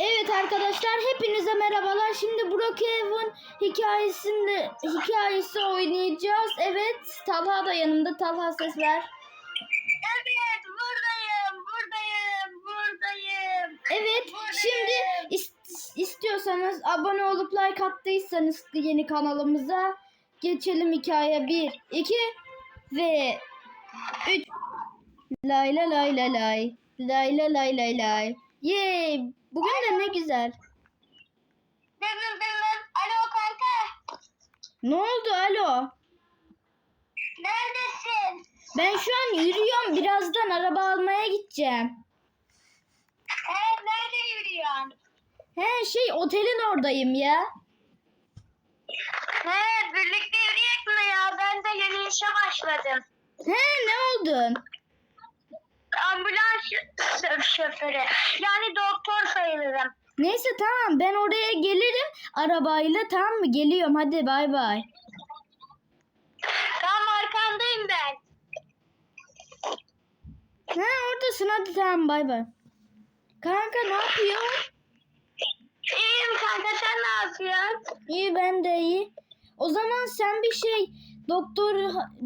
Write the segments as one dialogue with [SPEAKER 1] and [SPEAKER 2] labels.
[SPEAKER 1] Evet arkadaşlar hepinize merhabalar. Şimdi Brookhaven hikayesinde hikayesi oynayacağız. Evet Talha da yanımda. Talha ses ver.
[SPEAKER 2] Evet buradayım buradayım buradayım.
[SPEAKER 1] Evet şimdi is- istiyorsanız abone olup like attıysanız yeni kanalımıza geçelim hikaye 1, 2 ve 3. Lay lay lay lay lay. Lay lay lay lay lay. Yay! Bugün de ne güzel.
[SPEAKER 2] Dırdır dırdır. Alo kanka.
[SPEAKER 1] Ne oldu alo?
[SPEAKER 2] Neredesin?
[SPEAKER 1] Ben şu an yürüyorum. Birazdan araba almaya gideceğim.
[SPEAKER 2] He nerede yürüyorsun?
[SPEAKER 1] He şey otelin oradayım ya.
[SPEAKER 2] He birlikte yürüyek mi ya? Ben de yeni işe başladım.
[SPEAKER 1] He ne oldun?
[SPEAKER 2] Şö- şoförü. Yani doktor sayılırım.
[SPEAKER 1] Neyse tamam ben oraya gelirim arabayla tamam mı? Geliyorum hadi bay bay.
[SPEAKER 2] Tam arkandayım ben.
[SPEAKER 1] Ha oradasın hadi tamam bay bay. Kanka ne yapıyorsun?
[SPEAKER 2] İyiyim kanka sen ne yapıyorsun?
[SPEAKER 1] İyi ben de iyi. O zaman sen bir şey doktor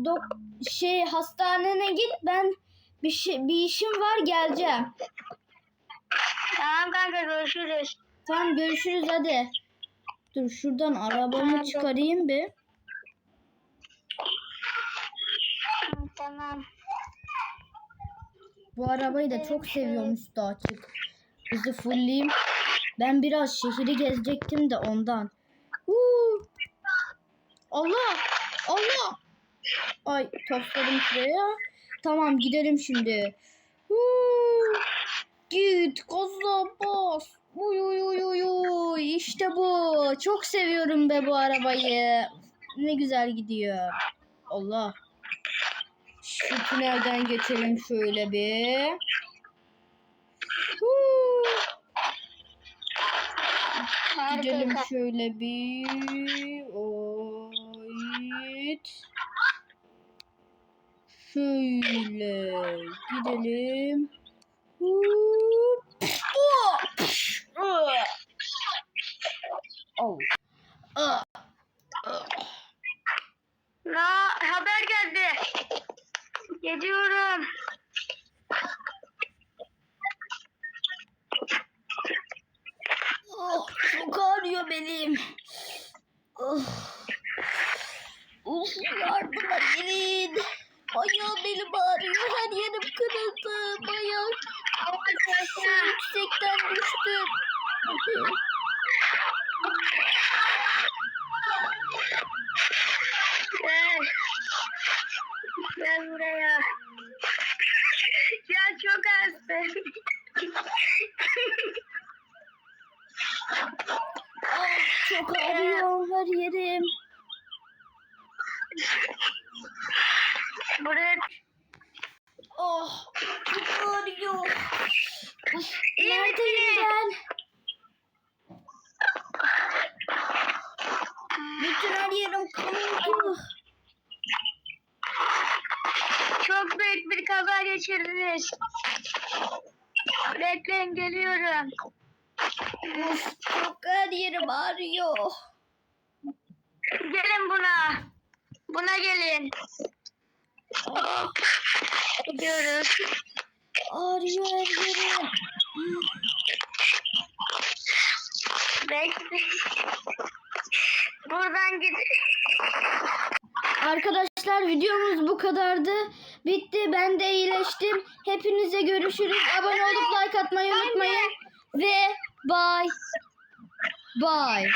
[SPEAKER 1] dok şey hastanene git ben bir şey bir işim var geleceğim.
[SPEAKER 2] Tamam kanka görüşürüz.
[SPEAKER 1] Tamam görüşürüz hadi. Dur şuradan arabamı çıkarayım bir.
[SPEAKER 2] Tamam.
[SPEAKER 1] Bu arabayı da çok seviyorum üstü açık. Hızı fullleyeyim. Ben biraz şehri gezecektim de ondan. Huu. Allah! Allah! Ay tosladım şuraya. Tamam gidelim şimdi. Huu. Git gaza bas. Uy uy uy uy uy. İşte bu. Çok seviyorum be bu arabayı. Ne güzel gidiyor. Allah. Şu tünelden geçelim şöyle bir. Huu. Gidelim şöyle bir. Oyt. Şöyle gidelim. Oh.
[SPEAKER 2] Na haber geldi. Geliyorum.
[SPEAKER 1] Oh, çok ağrıyor benim. Oh. Of yardıma gelin. Bayağı belim ağrıyor. Her yerim kırıldı. Bayağı şu yüksekten düştüm.
[SPEAKER 2] Gel. Gel buraya. Ya çok hasta.
[SPEAKER 1] Ah, çok ağrıyor her yerim.
[SPEAKER 2] buraya
[SPEAKER 1] Oh, çok ağrıyor. Of,
[SPEAKER 2] İyi
[SPEAKER 1] neredeyim
[SPEAKER 2] misin?
[SPEAKER 1] ben? Bütün her yerim kan oldu.
[SPEAKER 2] Çok büyük bir kaza geçirdiniz. Bekleyin geliyorum.
[SPEAKER 1] Of, çok her yerim ağrıyor.
[SPEAKER 2] Gelin buna. Buna gelin. Hop. Gidiyoruz.
[SPEAKER 1] Ağrıyor her yerim.
[SPEAKER 2] Bekle. Buradan git.
[SPEAKER 1] Arkadaşlar videomuz bu kadardı. Bitti. Ben de iyileştim. Hepinize görüşürüz. Abone olup like atmayı unutmayın. Ve bye. Bye.